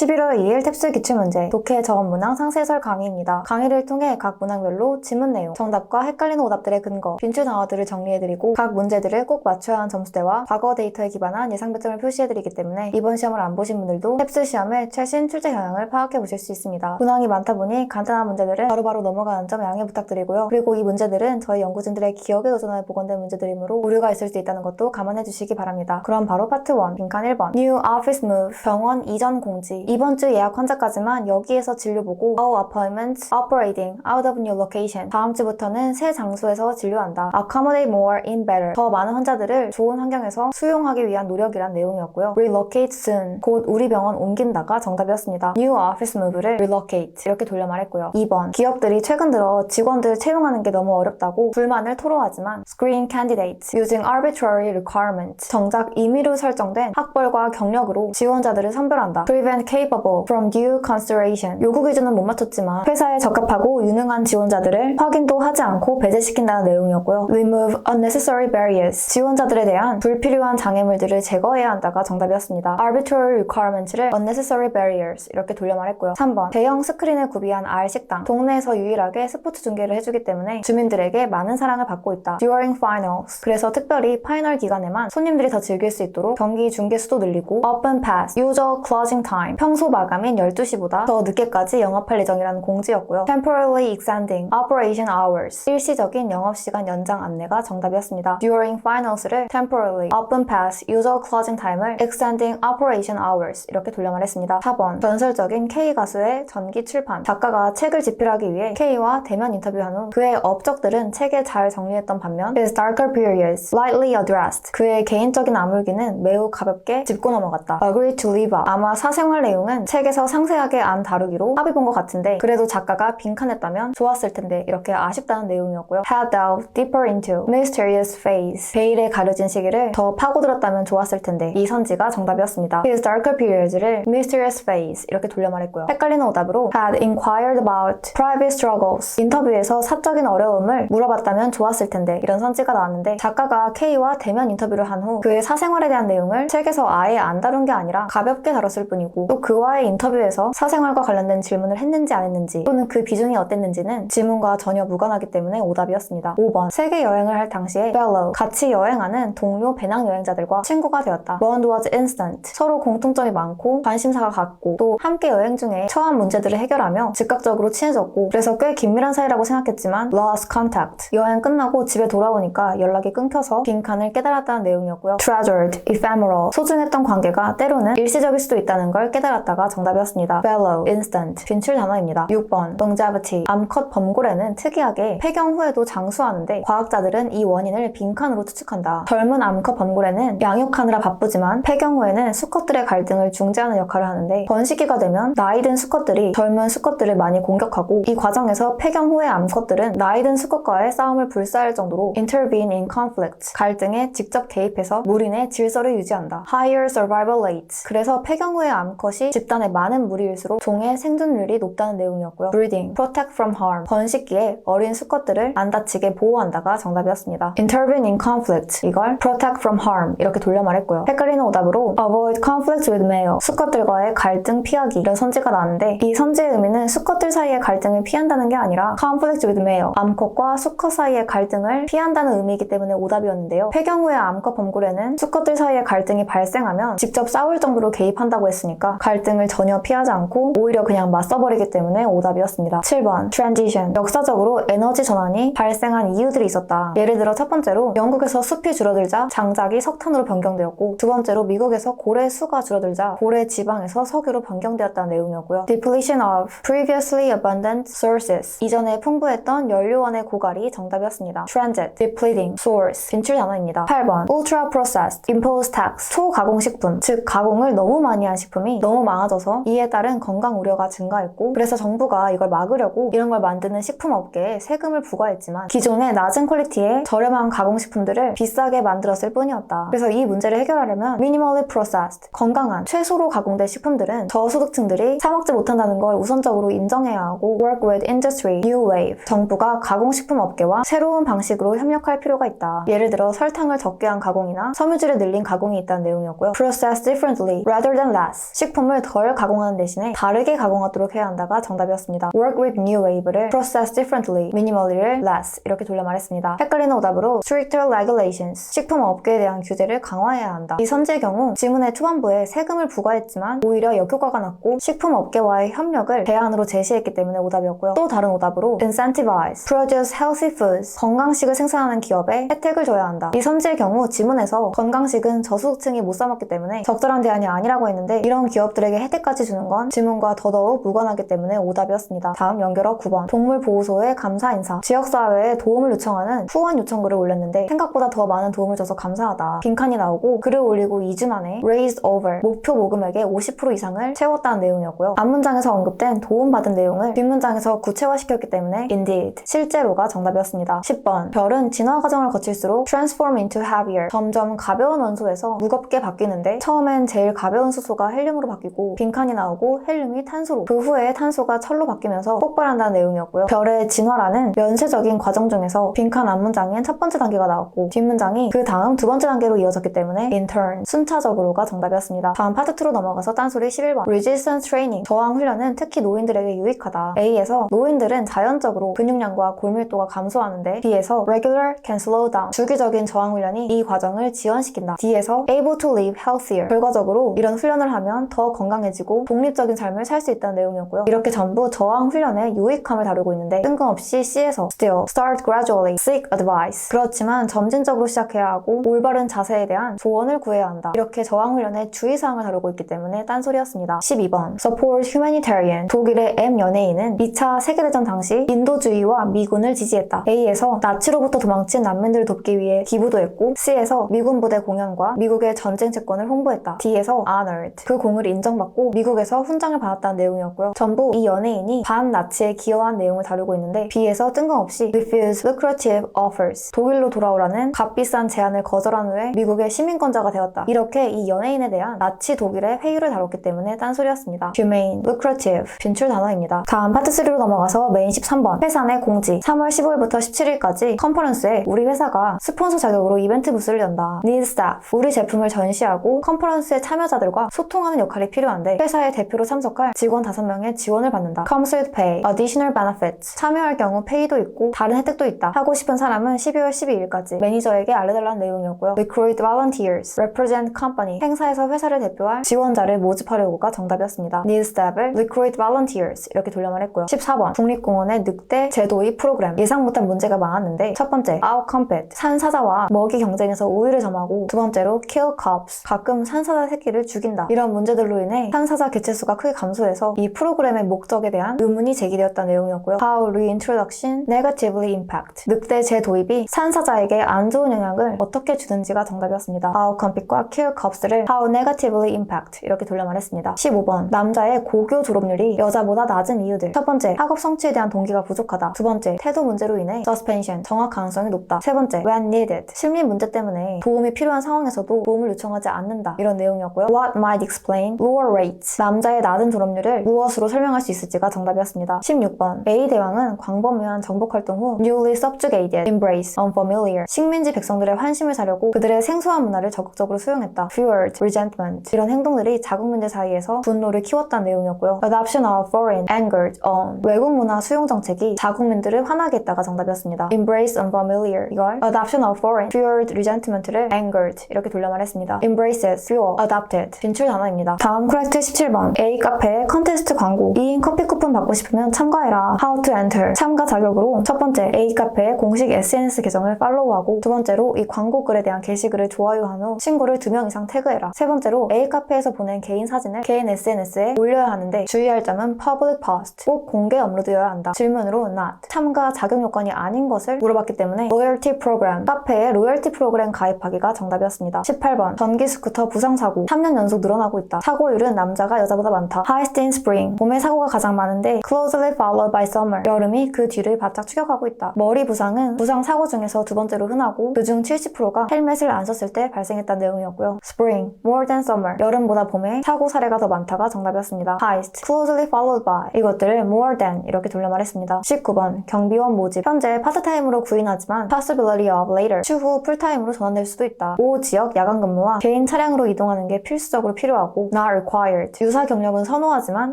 11월 2일 탭스 기출문제 독해 저언 문항 상세설 강의입니다. 강의를 통해 각 문항별로 지문 내용, 정답과 헷갈리는 오답들의 근거, 빈출 단어들을 정리해드리고 각 문제들을 꼭 맞춰야 하는 점수대와 과거 데이터에 기반한 예상 배점을 표시해드리기 때문에 이번 시험을 안 보신 분들도 탭스 시험의 최신 출제 경향을 파악해 보실 수 있습니다. 문항이 많다 보니 간단한 문제들은 바로바로 넘어가는 점 양해 부탁드리고요. 그리고 이 문제들은 저희 연구진들의 기억에 의존하여 보건된 문제들이므로 오류가 있을 수 있다는 것도 감안해 주시기 바랍니다. 그럼 바로 파트 1 빈칸 1번 New Office Move 병원 이전 공지 이번 주 예약 환자까지만 여기에서 진료 보고 All appointments operating out of new location 다음 주부터는 새 장소에서 진료한다. Accommodate more in better 더 많은 환자들을 좋은 환경에서 수용하기 위한 노력이란 내용이었고요. Relocate soon 곧 우리 병원 옮긴다가 정답이었습니다. New Office Move를 relocate 이렇게 돌려 말했고요. 2번 기업들이 최근 들어 직원들 채용하는 게 너무 어렵다고 불만을 토로하지만 Screen candidates using arbitrary requirements 정작 임의로 설정된 학벌과 경력으로 지원자들을 선별한다. Prevent capable from due consideration 요구 기준은 못 맞췄지만 회사에 적합하고 유능한 지원자들을 확인도 하지 않고 배제시킨다는 내용이었고요. Remove unnecessary barriers 지원자들에 대한 불필요한 장애물들을 제거해야 한다가 정답이었습니다. Arbitrary requirements를 unnecessary barriers 이렇게 돌려 말했고요. 3번 대형 스크린을 구비한 R 식당 동네에서 유일하게 스포츠 중계를 해주기 때문에 주민들에게 많은 사랑을 받고 있다. During finals 그래서 특별히 파이널 기간에만 손님들이 더 즐길 수 있도록 경기 중계 수도 늘리고 Open pass usual closing time 평소 마감인 12시보다 더 늦게까지 영업할 예정이라는 공지였고요. Temporarily extending operation hours 일시적인 영업시간 연장 안내가 정답이었습니다. During finals를 temporarily open pass usual closing time을 extending operation hours 이렇게 돌려 말했습니다. 4번 전설적인 K 가수의 전기 출판 작가가 책을 집필하기 위해 K와 대면 인터뷰한 후 그의 업적들은 책에 잘 정리했던 반면 his darker periods lightly addressed 그의 개인적인 암울기는 매우 가볍게 짚고 넘어갔다. Agree to leave 아마 사생활 내용 은 책에서 상세하게 안 다루기로 합의 본 것 같은데 그래도 작가가 빈칸했다면 좋았을 텐데 이렇게 아쉽다는 내용이었고요. Had delved deeper into mysterious phase 베일에 가려진 시기를 더 파고들었다면 좋았을 텐데 이 선지가 정답이었습니다. His darker periods를 mysterious phase 이렇게 돌려 말했고요. 헷갈리는 오답으로 had inquired about private struggles 인터뷰에서 사적인 어려움을 물어봤다면 좋았을 텐데 이런 선지가 나왔는데 작가가 K와 대면 인터뷰를 한 후 그의 사생활에 대한 내용을 책에서 아예 안 다룬 게 아니라 가볍게 다뤘을 뿐이고 또그 와의 인터뷰에서 사생활과 관련된 질문을 했는지 안 했는지 또는 그 비중이 어땠는지는 질문과 전혀 무관하기 때문에 오답이었습니다. 5번 세계 여행을 할 당시에 fellow 같이 여행하는 동료 배낭 여행자들과 친구가 되었다. Bond was instant 서로 공통점이 많고 관심사가 같고 또 함께 여행 중에 처한 문제들을 해결하며 즉각적으로 친해졌고 그래서 꽤 긴밀한 사이라고 생각했지만 lost contact 여행 끝나고 집에 돌아오니까 연락이 끊겨서 빈칸을 깨달았다는 내용이었고요. treasured, ephemeral 소중했던 관계가 때로는 일시적일 수도 있다는 걸 깨달았다 가 정답이었습니다. fellow, instant 빈출 단어입니다. 6번 longevity 암컷 범고래는 특이하게 폐경 후에도 장수하는데 과학자들은 이 원인을 빈칸으로 추측한다. 젊은 암컷 범고래는 양육하느라 바쁘지만 폐경 후에는 수컷들의 갈등을 중재하는 역할을 하는데 번식기가 되면 나이든 수컷들이 젊은 수컷들을 많이 공격하고 이 과정에서 폐경 후의 암컷들은 나이든 수컷과의 싸움을 불사할 정도로 intervene in conflict 갈등에 직접 개입해서 무린의 질서를 유지한다. higher survival rate 그래서 폐경 후의 암컷이 집단에 많은 무리일수록 종의 생존율이 높다는 내용이었고요. breeding, protect from harm 번식기에 어린 수컷들을 안 다치게 보호한다가 정답이었습니다. intervene in conflict 이걸 protect from harm 이렇게 돌려 말했고요. 헷갈리는 오답으로 avoid conflict with male 수컷들과의 갈등 피하기 이런 선지가 나왔는데 이 선지의 의미는 수컷들 사이의 갈등을 피한다는 게 아니라 conflict with male 암컷과 수컷 사이의 갈등을 피한다는 의미이기 때문에 오답이었는데요. 폐경 후의 암컷 범고래는 수컷들 사이의 갈등이 발생하면 직접 싸울 정도로 개입한다고 했으니까 갈등을 전혀 피하지 않고 오히려 그냥 맞서버리기 때문에 오답이었습니다. 7번 transition 역사적으로 에너지 전환이 발생한 이유들이 있었다. 예를 들어 첫 번째로 영국에서 숲이 줄어들자 장작이 석탄으로 변경되었고 두 번째로 미국에서 고래 수가 줄어들자 고래 지방에서 석유로 변경되었다는 내용이었고요. depletion of previously abundant sources 이전에 풍부했던 연료원의 고갈이 정답이었습니다. transit, depleting, source 빈출 단어입니다. 8번 ultra processed, impose tax 초가공식품 즉 가공을 너무 많이 한 식품이 너무 많아져서 이에 따른 건강 우려가 증가했고 그래서 정부가 이걸 막으려고 이런 걸 만드는 식품업계에 세금을 부과했지만 기존의 낮은 퀄리티의 저렴한 가공식품들을 비싸게 만들었을 뿐이었다. 그래서 이 문제를 해결하려면 minimally processed 건강한 최소로 가공된 식품들은 저소득층들이 사 먹지 못한다는 걸 우선적으로 인정해야 하고 work with industry, new wave 정부가 가공식품 업계와 새로운 방식으로 협력할 필요가 있다. 예를 들어 설탕을 적게 한 가공이나 섬유질을 늘린 가공이 있다는 내용이었고요. process differently rather than less 식품을 제품을 덜 가공하는 대신에 다르게 가공하도록 해야 한다가 정답이었습니다. work with new wave를 process differently, minimally less 이렇게 돌려 말했습니다. 헷갈리는 오답으로 stricter regulations, 식품 업계에 대한 규제를 강화해야 한다. 이 선지의 경우 지문의 초반부에 세금을 부과했지만 오히려 역효과가 났고 식품 업계와의 협력을 대안으로 제시했기 때문에 오답이었고요. 또 다른 오답으로 incentivize, produce healthy foods, 건강식을 생산하는 기업에 혜택을 줘야 한다. 이 선지의 경우 지문에서 건강식은 저소득층이 못 사먹기 때문에 적절한 대안이 아니라고 했는데 이런 기업들 에게 혜택까지 주는 건 지문과 더더욱 무관하기 때문에 오답이었습니다. 다음 연결어 9번 동물보호소의 감사 인사 지역사회에 도움을 요청하는 후원 요청글을 올렸는데 생각보다 더 많은 도움을 줘서 감사하다. 빈칸이 나오고 글을 올리고 2주 만에 raised over 목표 모금액의 50% 이상을 채웠다는 내용이었고요. 앞문장에서 언급된 도움받은 내용을 뒷문장에서 구체화시켰기 때문에 indeed 실제로가 정답이었습니다. 10번 별은 진화 과정을 거칠수록 transform into heavier 점점 가벼운 원소에서 무겁게 바뀌는데 처음엔 제일 가벼운 수소가 헬륨으로 바뀌고 빈칸이 나오고 헬륨이 탄소로 그 후에 탄소가 철로 바뀌면서 폭발한다는 내용이었고요. 별의 진화라는 연쇄적인 과정 중에서 빈칸 앞문장엔 첫 번째 단계가 나왔고 뒷문장이 그 다음 두 번째 단계로 이어졌기 때문에 in turn 순차적으로가 정답이었습니다. 다음 파트 2로 넘어가서 딴소리 11번 resistance training 저항 훈련은 특히 노인들에게 유익하다. A에서 노인들은 자연적으로 근육량과 골밀도가 감소하는데 B에서 regular can slow down 주기적인 저항 훈련이 이 과정을 지연시킨다. D에서 able to live healthier 결과적으로 이런 훈련을 하면 더 건강해지고 독립적인 삶을 살 수 있다는 내용이었고요. 이렇게 전부 저항 훈련의 유익함을 다루고 있는데 뜬금없이 C에서 still start gradually seek advice 그렇지만 점진적으로 시작해야 하고 올바른 자세에 대한 조언을 구해야 한다. 이렇게 저항 훈련의 주의사항을 다루고 있기 때문에 딴소리였습니다. 12번 support humanitarian 독일의 M 연예인은 2차 세계대전 당시 인도주의와 미군을 지지했다. A에서 나치로부터 도망친 난민들을 돕기 위해 기부도 했고 C에서 미군 부대 공연과 미국의 전쟁 채권을 홍보했다. D에서 honored 그 공을 인 정받고 미국에서 훈장을 받았다는 내용이었고요. 전부 이 연예인이 반나치에 기여한 내용을 다루고 있는데 B에서 뜬금없이 refuse lucrative offers 독일로 돌아오라는 값비싼 제안을 거절한 후에 미국의 시민권자가 되었다. 이렇게 이 연예인에 대한 나치 독일의 회유를 다뤘기 때문에 딴소리였습니다. humane, lucrative 진출 단어입니다. 다음 파트 3로 넘어가서 메인 13번 회사 내 공지 3월 15일부터 17일까지 컨퍼런스에 우리 회사가 스폰서 자격으로 이벤트 부스를 연다. need staff 우리 제품을 전시하고 컨퍼런스의 참여자들과 소통하는 역할이 필요한데 회사의 대표로 참석할 직원 5명의 지원을 받는다. comes with pay, additional benefits 참여할 경우 페이도 있고 다른 혜택도 있다. 하고 싶은 사람은 12월 12일까지 매니저에게 알려달라는 내용이었고요. recruit volunteers, represent company 행사에서 회사를 대표할 지원자를 모집하려고가 정답이었습니다. need staff을 recruit volunteers 이렇게 돌려 말 했고요. 14번 국립공원의 늑대 제도의 프로그램 예상 못한 문제가 많았는데 첫 번째 outcompete 산사자와 먹이 경쟁에서 우위를 점하고 두 번째로 kill cubs 가끔 산사자 새끼를 죽인다 이런 문제들로 인해 산사자 개체수가 크게 감소해서 이 프로그램의 목적에 대한 의문이 제기되었다는 내용이었고요. How reintroduction negatively impact 늑대 재도입이 산사자에게 안 좋은 영향을 어떻게 주는지가 정답이었습니다. outcompete과 kill cubs를 how negatively impact 이렇게 돌려 말했습니다. 15번 남자의 고교 졸업률이 여자보다 낮은 이유들 첫 번째 학업 성취에 대한 동기가 부족하다 두 번째 태도 문제로 인해 suspension 정확 가능성이 높다 세 번째 when needed 심리 문제 때문에 도움이 필요한 상황에서도 도움을 요청하지 않는다 이런 내용이었고요. What might explain lower rates 남자의 낮은 졸업률을 무엇으로 설명할 수 있을지가 정답이었습니다. 16번 A 대왕은 광범위한 정복 활동 후 newly subjugated, embrace, unfamiliar 식민지 백성들의 환심을 사려고 그들의 생소한 문화를 적극적으로 수용했다. fueled, resentment 이런 행동들이 자국 문제 사이에서 분노를 키웠다는 내용이었고요. adoption of foreign, angered, on 외국 문화 수용 정책이 자국민들을 화나게 했다가 정답이었습니다. embrace unfamiliar 이걸 adoption of foreign, fueled resentment를 angered 이렇게 돌려 말했습니다. embraces, fuel, adopted 진출 단어입니다. 다음 코렉트 17번 A 카페 컨테스트 광고 2인 커피 쿠폰 받고 싶으면 참가해라. How to enter 참가 자격으로 첫 번째 A 카페의 공식 SNS 계정을 팔로우하고 두 번째로 이 광고 글에 대한 게시글을 좋아요한 후 친구를 두명 이상 태그해라. 세 번째로 A 카페에서 보낸 개인 사진을 개인 SNS에 올려야 하는데 주의할 점은 public post 꼭 공개 업로드여야 한다. 질문으로 not 참가 자격 요건이 아닌 것을 물어봤기 때문에 loyalty program 카페에 로열티 프로그램 가입하기가 정답이었습니다. 18번 전기 스쿠터 부상 사고 3년 연속 늘어나고 있다. 사고 율은 남자가 여자보다 많다. highest in spring 봄에 사고가 가장 많은 나는데 closely followed by summer. 여름이 그 뒤를 바짝 추격하고 있다. 머리 부상은 부상 사고 중에서 두 번째로 흔하고 그중 70%가 헬멧을 안 썼을 때 발생했다는 내용이었고요. spring, more than summer. 여름보다 봄에 사고 사례가 더 많다가 정답이었습니다. heist, closely followed by. 이것들을 more than 이렇게 돌려 말했습니다. 19번, 경비원 모집. 현재 파트타임으로 구인하지만 possibility of later. 추후 풀타임으로 전환될 수도 있다. 5 지역 야간 근무와 개인 차량으로 이동하는 게 필수적으로 필요하고 not required. 유사 경력은 선호하지만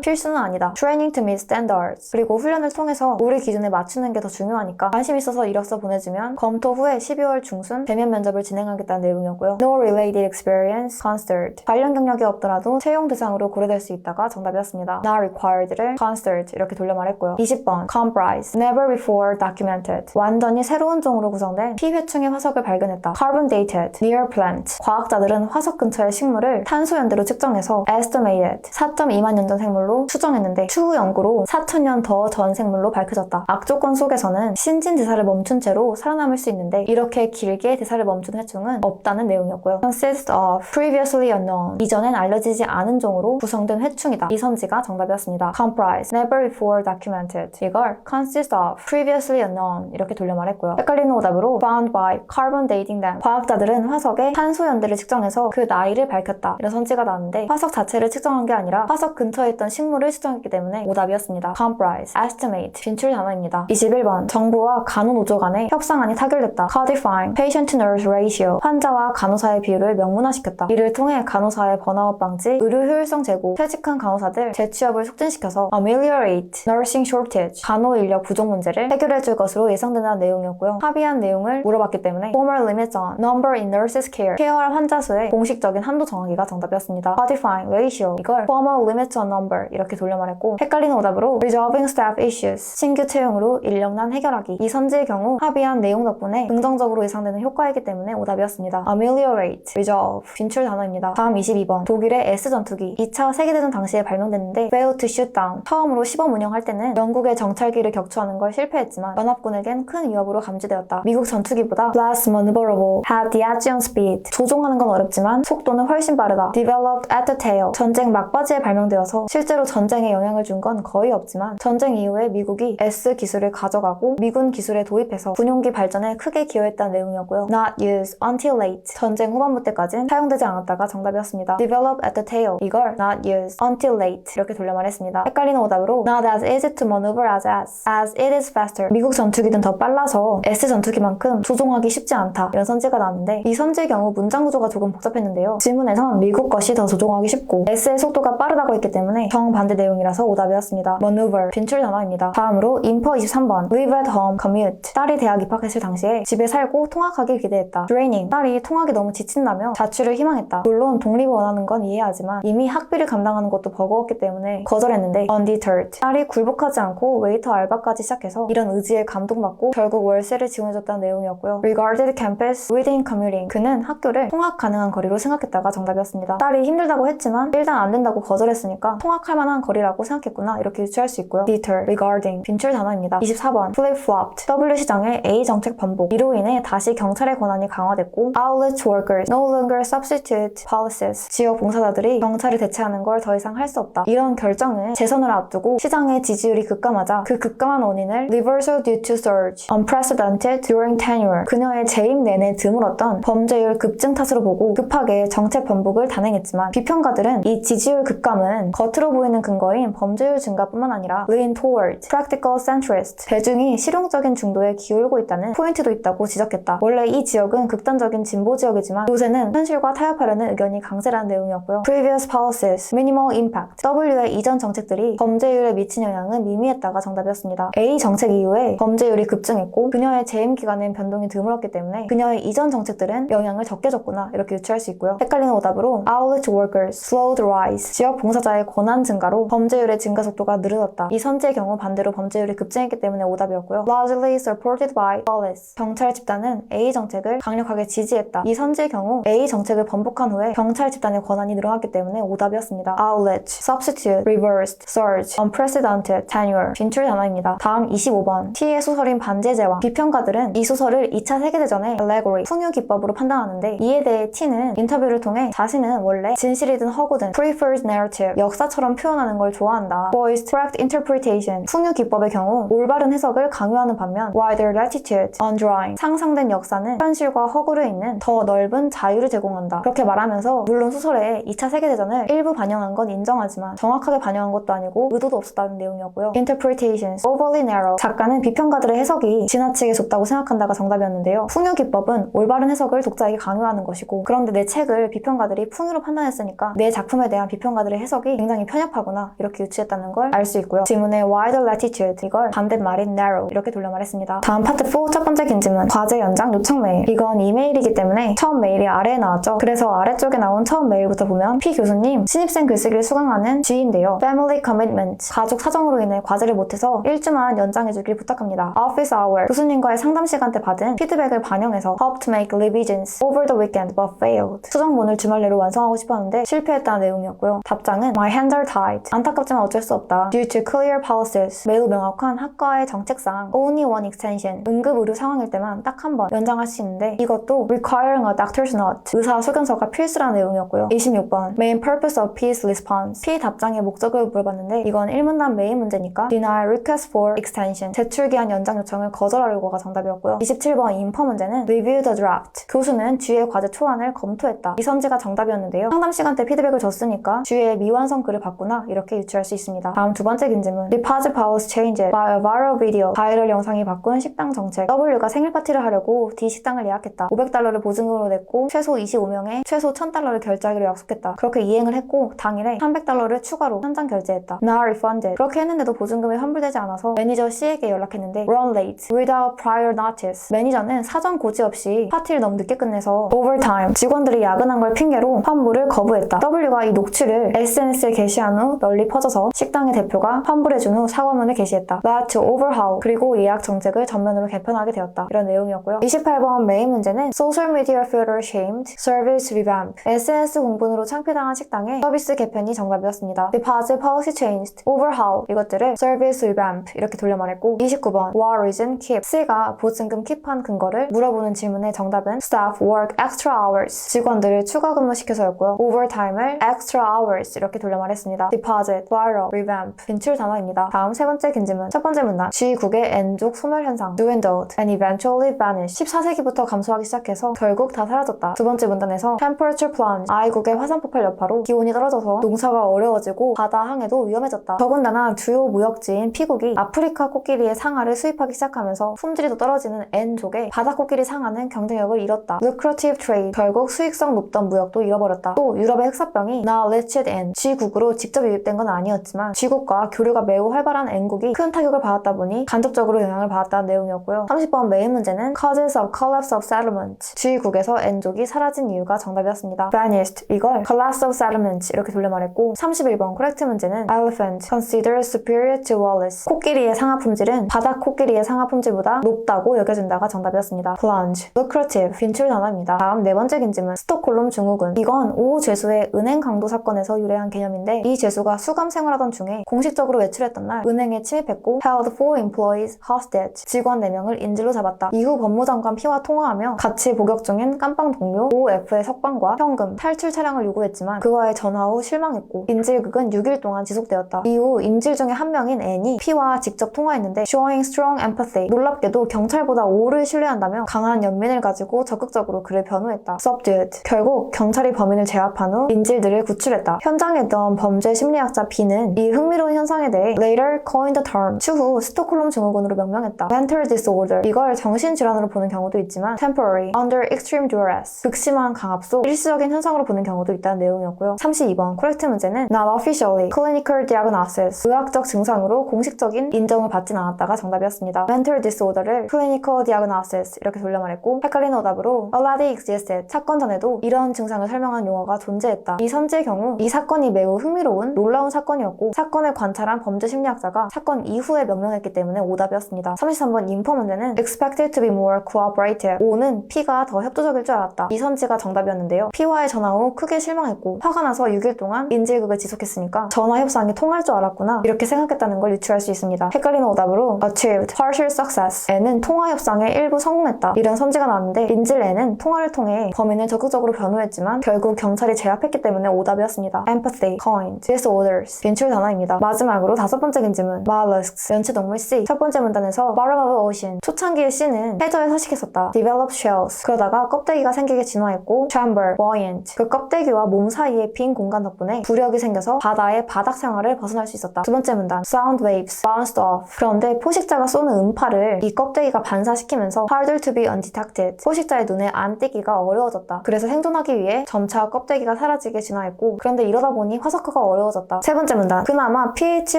필수는 아니다. training to meet standards. 그리고 훈련을 통해서 우리 기준에 맞추는 게 더 중요하니까 관심 있어서 이력서 보내주면 검토 후에 12월 중순 대면 면접을 진행하겠다는 내용이었고요. No related experience considered. 관련 경력이 없더라도 채용 대상으로 고려될 수 있다가 정답이었습니다. not required를 considered 이렇게 돌려 말했고요. 20번 comprise. never before documented. 완전히 새로운 종으로 구성된 피회충의 화석을 발견했다. carbon dated. near plant. 과학자들은 화석 근처의 식물을 탄소 연대로 측정해서 estimated 4.2만 년 전 생물로 추정했는데 추후 연구로 4천년 더 전 생물로 밝혀졌다. 악조건 속에서는 신진 대사를 멈춘 채로 살아남을 수 있는데 이렇게 길게 대사를 멈춘 해충은 없다는 내용이었고요. consist of previously unknown 이전엔 알려지지 않은 종으로 구성된 해충이다. 이 선지가 정답이었습니다. comprise never before documented 이걸 consist of previously unknown 이렇게 돌려 말했고요. 헷갈리는 오답으로 found by carbon dating them 과학자들은 화석의 탄소 연대를 측정해서 그 나이를 밝혔다. 이런 선지가 나왔는데 화석 자체를 측정한 게 아니라 화석 근처에 있던 식물을 측정했기 때문에 오답이었습니다. comprise, estimate, 진출 단어입니다. 21번 정부와 간호노조 간의 협상안이 타결됐다. codifying, patient-nurse ratio 환자와 간호사의 비율을 명문화시켰다. 이를 통해 간호사의 번아웃 방지, 의료 효율성 제고, 퇴직한 간호사들 재취업을 촉진시켜서 ameliorate nursing shortage, 간호 인력 부족 문제를 해결해 줄 것으로 예상된다는 내용이었고요. 합의한 내용을 물어봤기 때문에 formal limits on number in nurses care, 케어할 환자 수의 공식적인 한도 정하기가 정답이었습니다. codifying ratio 이걸 formal limits on number 이렇게 돌려 말했고 헷갈리는 오답으로 resolving staff issues 신규 채용으로 인력난 해결하기 이 선지의 경우 합의한 내용 덕분에 긍정적으로 예상되는 효과이기 때문에 오답이었습니다. ameliorate, resolve 진출 단어입니다. 다음 22번 독일의 S 전투기 2차 세계대전 당시에 발명됐는데 fail to shoot down 처음으로 시범 운영할 때는 영국의 정찰기를 격추하는 걸 실패했지만 연합군에겐 큰 위협으로 감지되었다. 미국 전투기보다 less maneuverable, had the action speed 조종하는 건 어렵지만 속도는 훨씬 빠르다. developed at the tail 전쟁 막바지에 발명되어서 실제로 전쟁에 영향을 준 건 거의 없지만 전쟁 이후에 미국이 S 기술을 가져가고 미군 기술에 도입해서 군용기 발전에 크게 기여했다는 내용이었고요. not used until late 전쟁 후반부 때까진 사용되지 않았다가 정답이었습니다. develop at the tail 이걸 not used until late 이렇게 돌려 말했습니다. 헷갈리는 오답으로 not as easy to maneuver as as as it is faster 미국 전투기는 더 빨라서 S 전투기만큼 조종하기 쉽지 않다 이런 선지가 나왔는데 이 선지의 경우 문장 구조가 조금 복잡했는데요. 지문에선 미국 것이 더 조종하기 쉽고 S의 속도가 빠르다고 했기 때문에 정반대 내용이라서 오답이었습니다. maneuver 빈출 단어입니다. 다음으로 인퍼 23번 live at home commute 딸이 대학 입학했을 당시에 집에 살고 통학하길 기대했다. draining 딸이 통학이 너무 지친다며 자취를 희망했다. 물론 독립을 원하는 건 이해하지만 이미 학비를 감당하는 것도 버거웠기 때문에 거절했는데 undeterred 딸이 굴복하지 않고 웨이터 알바까지 시작해서 이런 의지에 감동받고 결국 월세를 지원해줬다는 내용이었고요. regarded campus within commuting 그는 학교를 통학 가능한 거리로 생각했다가 정답이었습니다. 딸이 힘들다고 했지만 일단 안 된다고 거절했으니까 통학할 만한 거리라고 생각했구나 이렇게 유추할 수 있고요. deter, regarding 빈출 단어입니다. 24번 flip-flopped W 시장의 A 정책 반복 이로 인해 다시 경찰의 권한이 강화됐고 outlet workers no longer substitute policies 지역 봉사자들이 경찰을 대체하는 걸 더 이상 할 수 없다. 이런 결정은 재선을 앞두고 시장의 지지율이 급감하자 그 급감한 원인을 reversal due to surge, unprecedented during tenure 그녀의 재임 내내 드물었던 범죄율 급증 탓으로 보고 급하게 정책 번복을 단행했지만 비평가들은 이 지지율 급감은 겉으로 보이는 근거인 범죄율 증가뿐만 아니라 lean toward practical centrist 대중이 실용적인 중도에 기울고 있다는 포인트도 있다고 지적했다. 원래 이 지역은 극단적인 진보 지역이지만 요새는 현실과 타협하려는 의견이 강세라는 내용이었고요. previous policies, minimal impact W의 이전 정책들이 범죄율에 미친 영향은 미미했다가 정답이었습니다. A 정책 이후에 범죄율이 급증했고 그녀의 재임 기간엔 변동이 드물었기 때문에 그녀의 이전 정책들은 영향을 적게 줬구나 이렇게 유추할 수 있고요. 헷갈리는 오답으로 outlet workers slowed rise 지역 봉사자의 권한 증가로 범죄율의 증가 속도가 느려졌다. 이 선지의 경우 반대로 범죄율이 급증했기 때문에 오답이었고요. largely supported by police 경찰 집단은 A 정책을 강력하게 지지했다. 이 선지의 경우 A 정책을 번복한 후에 경찰 집단의 권한이 늘어났기 때문에 오답이었습니다. outlet, substitute, reversed, surge, unprecedented, tenure 진출 단어입니다. 다음 25번 T의 소설인 제왕 비평가들은 이 소설을 2차 세계대전의 allegory, 풍요 기법으로 판단하는데 이에 대해 T는 인터뷰를 통해 자신은 원래 진실이든 허구 든 preferred narrative, 역사처럼 표현하는 걸 좋아한다. Praised correct interpretation. 풍요 기법의 경우 올바른 해석을 강요하는 반면 wider latitude on drawing. 상상된 역사는 현실과 허구를 잇는 더 넓은 자유를 제공한다. 그렇게 말하면서 물론 소설에 2차 세계대전을 일부 반영한 건 인정하지만 정확하게 반영한 것도 아니고 의도도 없었다는 내용이었고요. interpretations overly narrow. 작가는 비평가들의 해석이 지나치게 좁다고 생각한다가 정답이었는데요. 풍요 기법은 올바른 해석을 독자에게 강요하는 것이고 그런데 내 책을 비평가들이 풍요로 판단했으니까 내 작품에 대한 비평가들의 해석이 굉장히 편협하구나 이렇게 유추했다는 걸 알 수 있고요. 지문의 wider latitude 이걸 반대말인 narrow 이렇게 돌려 말했습니다. 다음 파트 4 첫 번째 긴 질문 과제 연장 요청 메일 이건 이메일이기 때문에 처음 메일이 아래에 나왔죠. 그래서 아래쪽에 나온 처음 메일부터 보면 P 교수님 신입생 글쓰기를 수강하는 G인데요. Family commitment 가족 사정으로 인해 과제를 못해서 1주만 연장해주길 부탁합니다. Office hour 교수님과의 상담 시간 때 받은 피드백을 반영해서 helped make revisions over the weekend but failed 수정본을 주말 내로 완성하고 싶었는데 실패 했다는 내용이었고요. 답장은 My hands are tied 안타깝지만 어쩔 수 없다. Due to clear policies 매우 명확한 학과의 정책상 only one extension 응급 의료 상황일 때만 딱 한 번 연장할 수 있는데 이것도 requiring a doctor's note 의사 소견서가 필수라는 내용이었고요. 26번 Main purpose of P's response P 답장의 목적을 물어봤는데 이건 1문단 메인 문제니까 deny request for extension 제출 기한 연장 요청을 거절하려고가 정답이었고요. 27번 인퍼 문제는 review the draft 교수는 주의 과제 초안을 검토했다. 이 선지가 정답이었는데요. 상담 시간 때 피드백 을 줬으니까 주의 미완성 글을 봤구나 이렇게 유추할 수 있습니다. 다음 두 번째 긴 질문 Deposit powers changed by a viral video 바이럴 영상이 바꾼 식당 정책 W가 생일 파티를 하려고 D 식당을 예약했다. 500달러를 보증금으로 냈고 최소 25명에 최소 1000달러를 결제하기로 약속했다. 그렇게 이행을 했고 당일에 300달러를 추가로 현장 결제했다. Not refunded. 그렇게 했는데도 보증금이 환불되지 않아서 매니저 C에게 연락했는데 run late without prior notice. 매니저는 사전 고지 없이 파티를 너무 늦게 끝내서 overtime 직원들이 야근한 걸 핑계로 환불을 거부했다. W가 이 녹취를 SNS에 게시한 후 널리 퍼져서 식당의 대표가 환불해준 후 사과문을 게시했다. That to overhaul 그리고 예약 정책을 전면으로 개편하게 되었다. 이런 내용이었고요. 28번 메인 문제는 Social media filter shamed service revamp SNS 공분으로 창피당한 식당의 서비스 개편이 정답이었습니다. Deposit policy changed, overhaul 이것들을 service revamp 이렇게 돌려 말했고 29번 What reason keep C가 보증금 킵한 근거를 물어보는 질문의 정답은 staff work extra hours 직원들을 추가 근무시켜서였고요. overtime을 extra hours 이렇게 돌려 말했습니다. deposit, viral, revamp 빈출 단어입니다. 다음 세 번째 긴 질문 첫 번째 문단 G국의 N족 소멸 현상 dwindled and eventually vanished 14세기부터 감소하기 시작해서 결국 다 사라졌다. 두 번째 문단에서 temperature plunge I국의 화산 폭발 여파로 기온이 떨어져서 농사가 어려워지고 바다 항해도 위험해졌다. 더군다나 주요 무역지인 P국이 아프리카 코끼리의 상아를 수입하기 시작하면서 품질이 더 떨어지는 N족의 바다 코끼리 상아는 경쟁력을 잃었다. lucrative trade 결국 수익성 높던 무역도 잃어버렸다. 또 유럽의 흑사병 이 now N G국으로 직접 유입된 건 아니었지만 G국과 교류가 매우 활발한 N국이 큰 타격을 받았다 보니 간접적으로 영향을 받았다는 내용이었고요. 30번 메인 문제는 causes of collapse of settlement G국에서 N족이 사라진 이유가 정답이었습니다. vanished 이걸 collapse of settlement 이렇게 돌려 말했고 31번 코렉트 문제는 elephant considered superior to Wallace 코끼리의 상하 품질은 바다 코끼리의 상하 품질보다 높다고 여겨진다가 정답이었습니다. plunge lucrative 빈출 단어입니다. 다음 네 번째 긴짐은 스톡홀름 증후군 이건 오 죄수의 은행 강도 사건에서 유래한 개념인데 이 죄수가 수감 생활하던 중에 공식적으로 외출했던 날 은행에 침입했고 held four employees hostage 직원 4명을 인질로 잡았다. 이후 법무장관 P와 통화하며 같이 복역 중인 깜빵 동료 OF의 석방과 현금, 탈출 차량을 요구했지만 그와의 전화 후 실망했고 인질극은 6일 동안 지속되었다. 이후 인질 중에 한 명인 N이 P와 직접 통화했는데 showing strong empathy 놀랍게도 경찰보다 O를 신뢰한다며 강한 연민을 가지고 적극적으로 그를 변호했다. subdued 결국 경찰이 범인을 제압한 후 인질 들을 구출했다. 현장에 있던 범죄 심리학자 B는 이 흥미로운 현상에 대해 later coined the term 추후 스톡홀름 증후군으로 명명했다. mental disorder 이걸 정신질환으로 보는 경우도 있지만 temporary under extreme duress 극심한 강압 속 일시적인 현상으로 보는 경우도 있다는 내용이었고요. 32번 코렉트 문제는 not officially clinical diagnosis 의학적 증상으로 공식적인 인정을 받진 않았다가 정답이었습니다. mental disorder를 clinical diagnosis 이렇게 돌려 말했고 헷갈리는 오답으로 already existed 사건 전에도 이런 증상을 설명한 용어가 존재했다. 이 선지의 경우 이 사건이 매우 흥미로운 놀라운 사건이었고 사건을 관찰한 범죄 심리학자가 사건 이후에 명명했기 때문에 오답이었습니다. 33번 인포 문제는 expected to be more cooperative O는 P가 더 협조적일 줄 알았다. 이 선지가 정답이었는데요. P와의 전화 후 크게 실망했고 화가 나서 6일 동안 인질극을 지속했으니까 전화 협상이 통할 줄 알았구나 이렇게 생각했다는 걸 유추할 수 있습니다. 헷갈리는 오답으로 achieved partial success N은 통화 협상에 일부 성공했다. 이런 선지가 나왔는데 인질 N은 통화를 통해 범인을 적극적으로 변호했지만 결국 경찰이 제압했기 때문에 오답이었습니다. empathy, coined, disorders 빈출 단어입니다. 마지막으로 다섯 번째 김지문. mollusks, 연체동물 C. 첫 번째 문단에서 bottom of ocean. 초창기의 C는 해저에 서식했었다. develop shells. 그러다가 껍데기가 생기게 진화했고 chamber, buoyant. 그 껍데기와 몸 사이의 빈 공간 덕분에 부력이 생겨서 바다의 바닥 생활을 벗어날 수 있었다. 두 번째 문단 sound waves, bounced off. 그런데 포식자가 쏘는 음파를 이 껍데기가 반사시키면서 harder to be undetected. 포식자의 눈에 안 띄기가 어려워졌다. 그래서 생존하기 위해 점차 껍데기가 사라지게 진화했고 그런데 이러다 보니 화석화가 어려워졌다. 세 번째 문단 그나마 pH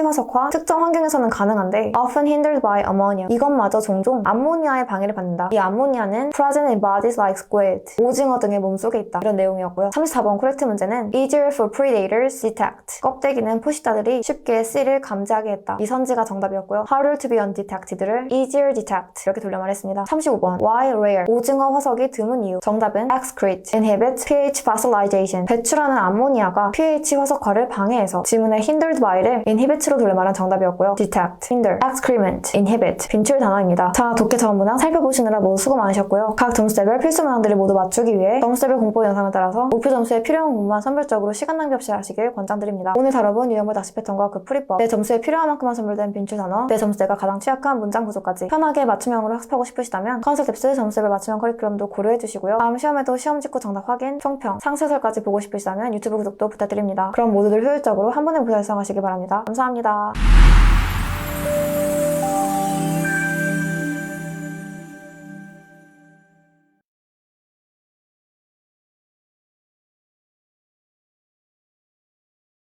화석화 특정 환경에서는 가능한데 often hindered by ammonia. 이것마저 종종 암모니아의 방해를 받는다. 이 암모니아는 present in bodies like squid, 오징어 등의 몸속에 있다. 이런 내용이었고요. 34번 코렉트 문제는 easier for predators detect. 껍데기는 포식자들이 쉽게 C를 감지하게 했다. 이 선지가 정답이었고요. harder to be undetected를 easier detect 이렇게 돌려 말했습니다. 35번 why rare. 오징어 화석이 드문 이유. 정답은 excrete inhibit pH fossilization. 배출하는 암모니아가 pH 화석화를 방해해서 지문의 hindered by를 inhibit로 돌려 말한 정답이었고요. detect, hinder, excrement, inhibit 빈출 단어입니다. 자, 독해 전 문항 살펴보시느라 모두 수고 많으셨고요. 각 점수대별 필수 문항들을 모두 맞추기 위해 점수대별 공포 영상을 따라서 목표 점수에 필요한 공부만 선별적으로 시간 낭비 없이 하시길 권장드립니다. 오늘 다뤄본 유형물 낚시 패턴과 그 풀이법, 내 점수에 필요한 만큼만 선별된 빈출 단어, 내 점수대가 가장 취약한 문장 구조까지 편하게 맞춤형으로 학습하고 싶으시다면 컨셉스 점수대별 맞춤형 커리큘럼도 고려해 주시고요. 다음 시험에도 시험 직후 정답 확인, 총평, 상세설까지 보고 싶으시다면 있다면 유튜브 구독도 부탁드립니다. 그럼 모두들 효율적으로 한 번에 보살성하시기 바랍니다. 감사합니다.